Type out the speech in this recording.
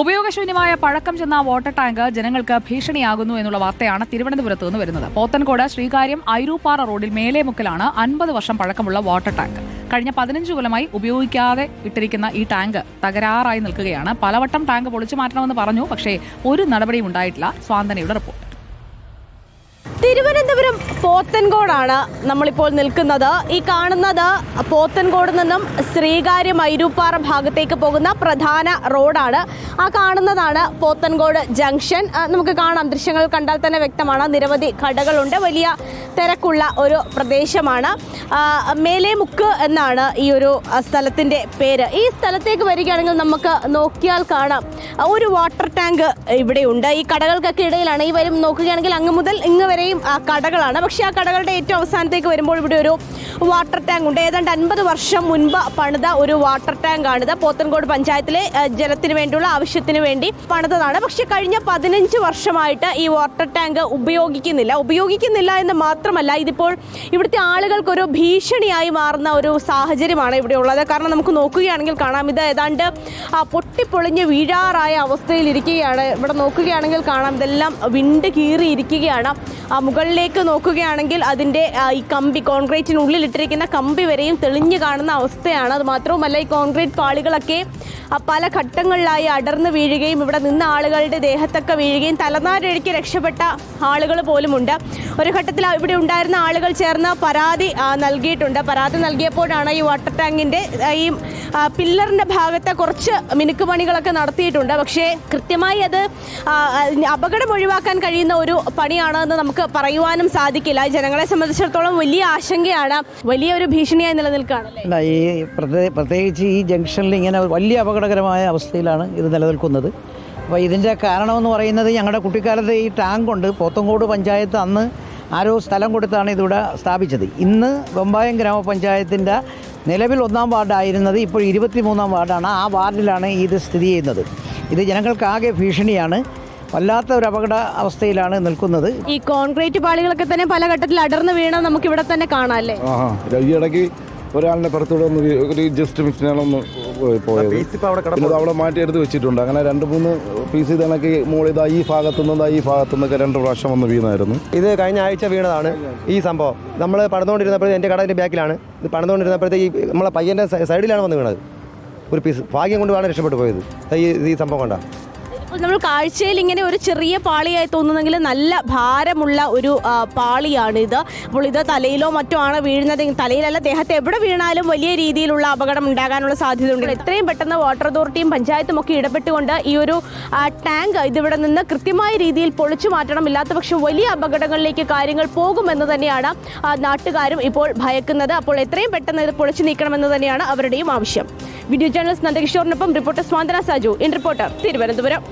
ഉപയോഗശൂന്യമായ പഴക്കം ചെന്ന വാട്ടർ ടാങ്ക് ജനങ്ങൾക്ക് ഭീഷണിയാകുന്നു എന്നുള്ള വാർത്തയാണ് തിരുവനന്തപുരത്ത് നിന്ന് വരുന്നത്. പോത്തൻകോട് ശ്രീകാര്യം ഐരൂപ്പാറ റോഡിൽ മേലേമുക്കിലാണ് അൻപത് വർഷം പഴക്കമുള്ള വാട്ടർ ടാങ്ക്. കഴിഞ്ഞ പതിനഞ്ച് കൊല്ലമായി ഉപയോഗിക്കാതെ ഇട്ടിരിക്കുന്ന ഈ ടാങ്ക് തകരാറായി നിൽക്കുകയാണ്. പലവട്ടം ടാങ്ക് പൊളിച്ചു മാറ്റണമെന്ന് പറഞ്ഞു പക്ഷേ ഒരു നടപടിയും ഉണ്ടായിട്ടില്ല. സ്വാന്തനയുടെ റിപ്പോർട്ട്. തിരുവനന്തപുരം പോത്തൻകോടാണ് നമ്മളിപ്പോൾ നിൽക്കുന്നത്. ഈ കാണുന്നത് പോത്തൻകോട് നിന്നും ശ്രീകാര്യം ഐരൂപ്പാറ ഭാഗത്തേക്ക് പോകുന്ന പ്രധാന റോഡാണ്. ആ കാണുന്നതാണ് പോത്തൻകോട് ജംഗ്ഷൻ. നമുക്ക് കാണാം. ദൃശ്യങ്ങൾ കണ്ടാൽ തന്നെ വ്യക്തമാണ്. നിരവധി കടകളുണ്ട്. വലിയ തിരക്കുള്ള ഒരു പ്രദേശമാണ്. മേലേമുക്ക് എന്നാണ് ഈ ഒരു സ്ഥലത്തിന്റെ പേര്. ഈ സ്ഥലത്തേക്ക് വരികയാണെങ്കിൽ നമുക്ക് നോക്കിയാൽ കാണാം. ഒരു വാട്ടർ ടാങ്ക് ഇവിടെയുണ്ട്. ഈ കടകൾക്കൊക്കെ ഇടയിലാണ്. ഈ വരും നോക്കുകയാണെങ്കിൽ അങ്ങ് മുതൽ ഇങ്ങ് വരെയും കടകളാണ്. പക്ഷേ ആ കടകളുടെ ഏറ്റവും അവസാനത്തേക്ക് വരുമ്പോൾ ഇവിടെ ഒരു വാട്ടർ ടാങ്ക് ഉണ്ട്. ഏതാണ്ട് അൻപത് വർഷം മുൻപ് പണിത ഒരു വാട്ടർ ടാങ്ക് ആണിത്. പോത്തൻകോട് പഞ്ചായത്തിലെ ജലത്തിന് വേണ്ടിയുള്ള ആവശ്യത്തിന് വേണ്ടി പണിതതാണ്. പക്ഷെ കഴിഞ്ഞ പതിനഞ്ച് വർഷമായിട്ട് ഈ വാട്ടർ ടാങ്ക് ഉപയോഗിക്കുന്നില്ല. ഉപയോഗിക്കുന്നില്ല എന്ന് മാത്രമല്ല ഇതിപ്പോൾ ഇവിടുത്തെ ആളുകൾക്കൊരു ഭീഷണിയായി മാറുന്ന ഒരു സാഹചര്യമാണ് ഇവിടെ ഉള്ളത്. കാരണം നമുക്ക് നോക്കുകയാണെങ്കിൽ കാണാം ഇത് ഏതാണ്ട് ആ, പൊട്ടിപ്പൊളിഞ്ഞ് വീഴാറായ അവസ്ഥയിൽ ഇരിക്കുകയാണ്. ഇവിടെ നോക്കുകയാണെങ്കിൽ കാണാം ഇതെല്ലാം വിണ്ട് കീറിയിരിക്കുകയാണ്. ആ, മുകളിലേക്ക് നോക്കുകയാണെങ്കിൽ അതിന്റെ ഈ കമ്പി കോൺക്രീറ്റിനുള്ളിൽ ഇട്ടിരിക്കുന്ന കമ്പി വരെയും തെളിഞ്ഞു കാണുന്ന അവസ്ഥയാണ്. അത് മാത്രവുമല്ല ഈ കോൺക്രീറ്റ് പാളികളൊക്കെ പല ഘട്ടങ്ങളിലായി അടർന്നു വീഴുകയും ഇവിടെ നിന്ന ആളുകളുടെ ദേഹത്തൊക്കെ വീഴുകയും തലനാരിഴയ്ക്ക് രക്ഷപ്പെട്ട ആളുകൾ പോലുമുണ്ട്. ഒരു ഘട്ടത്തിൽ ഇവിടെ ഉണ്ടായിരുന്ന ആളുകൾ ചേർന്ന് പരാതി നൽകിയിട്ടുണ്ട്. പരാതി നൽകിയപ്പോഴാണ് ഈ വാട്ടർ ടാങ്കിന്റെ ഈ പില്ലറിന്റെ ഭാഗത്തെ കുറച്ച് മിനുക്കുപണികളൊക്കെ നടത്തിയിട്ടുണ്ട്. പക്ഷേ കൃത്യമായി അത് അപകടം ഒഴിവാക്കാൻ കഴിയുന്ന ഒരു പണിയാണ് എന്ന് നമുക്ക് പറയുവാനും സാധിക്കില്ല. ജനങ്ങളെ സംബന്ധിച്ചിടത്തോളം വലിയ ആശങ്കയാണ് വലിയ ഒരു ഭീഷണിയായി നിലനിൽക്കുകയാണ് ഈ പ്രത്യേ- പ്രത്യേകിച്ച് ഈ ജംഗ്ഷനിൽ ഇങ്ങനെ വലിയ അപകടകരമായ അവസ്ഥയിലാണ് ഇത് നിലനിൽക്കുന്നത്. അപ്പോൾ ഇതിന്റെ കാരണമെന്ന് പറയുന്നത് ഞങ്ങളുടെ കുട്ടിക്കാലത്ത് ഈ ടാങ്ക് ഉണ്ട് പോത്തങ്കോട് പഞ്ചായത്ത് അന്ന് ആരോ സ്ഥലം കൊടുത്താണ് ഇതിവിടെ സ്ഥാപിച്ചത്. ഇന്ന് വെമ്പായം ഗ്രാമപഞ്ചായത്തിന്റെ നിലവിൽ ഒന്നാം വാർഡായിരുന്നത് ഇപ്പോൾ ഇരുപത്തി മൂന്നാം വാർഡാണ്. ആ വാർഡിലാണ് ഇത് സ്ഥിതി ചെയ്യുന്നത്. ഇത് ജനങ്ങൾക്കാകെ ഭീഷണിയാണ്. വല്ലാത്ത ഒരു അപകട അവസ്ഥയിലാണ് നിൽക്കുന്നത്. ഈ കോൺക്രീറ്റ് പാളികളൊക്കെ തന്നെ പല ഘട്ടത്തിൽ അടർന്നു വീണ നമുക്ക് ഇവിടെ തന്നെ കാണാം അല്ലേ? ആഹാ ഈ ഇടയ്ക്ക് ഒരാളിനെ പുറത്തൂടെ ഒന്ന് ഒരു ജസ്റ്റ് മിസ്സിനാണൊന്ന് പോയത്. പിന്നെ അവിടെ മാറ്റി എടുത്ത് വെച്ചിട്ടുണ്ട്. അങ്ങനെ രണ്ട് മൂന്ന് പീസ് ഇതണക്ക് മുകളിൽ ഇതാ ഈ ഭാഗത്തു നിന്ന് ഈ ഭാഗത്തു നിന്നൊക്കെ രണ്ട് പ്രാവശ്യം വന്ന് വീണായിരുന്നു. ഇത് കഴിഞ്ഞ ആഴ്ച വീണതാണ് ഈ സംഭവം. നമ്മൾ പണിതുകൊണ്ടിരുന്നപ്പോഴേ എന്റെ കടയുടെ ബാക്കിലാണ്. ഇത് പണിതുകൊണ്ടിരുന്നപ്പോഴത്തേക്ക് ഈ നമ്മളെ പയ്യന്റെ സൈഡിലാണ് വന്ന് വീണത്. ഒരു പീസ് ഭാഗ്യം കൊണ്ട് രക്ഷപ്പെട്ടു പോയത്. ഈ ഈ സംഭവം കണ്ട. ഇപ്പോൾ നമ്മൾ കാഴ്ചയിൽ ഇങ്ങനെ ഒരു ചെറിയ പാളിയായി തോന്നുന്നെങ്കിൽ നല്ല ഭാരമുള്ള ഒരു പാളിയാണിത്. അപ്പോൾ ഇത് തലയിലോ മറ്റോ ആണ് വീഴുന്നത്? തലയിലല്ല ദേഹത്ത് എവിടെ വീണാലും വലിയ രീതിയിലുള്ള അപകടം ഉണ്ടാകാനുള്ള സാധ്യതയുണ്ട്. എത്രയും പെട്ടെന്ന് വാട്ടർ അതോറിറ്റിയും പഞ്ചായത്തും ഒക്കെ ഇടപെട്ടുകൊണ്ട് ഈ ഒരു ടാങ്ക് ഇതിവിടെ നിന്ന് കൃത്യമായ രീതിയിൽ പൊളിച്ചു മാറ്റണം. ഇല്ലാത്ത പക്ഷം വലിയ അപകടങ്ങളിലേക്ക് കാര്യങ്ങൾ പോകുമെന്ന് തന്നെയാണ് നാട്ടുകാരും ഇപ്പോൾ ഭയക്കുന്നത്. അപ്പോൾ എത്രയും പെട്ടെന്ന് ഇത് പൊളിച്ചു നീക്കണമെന്ന് തന്നെയാണ് അവരുടെയും ആവശ്യം. Video journalist നന്ദകിഷോറിനൊപ്പം reporter Swanthana Saju in reporter Thiruvananthapuram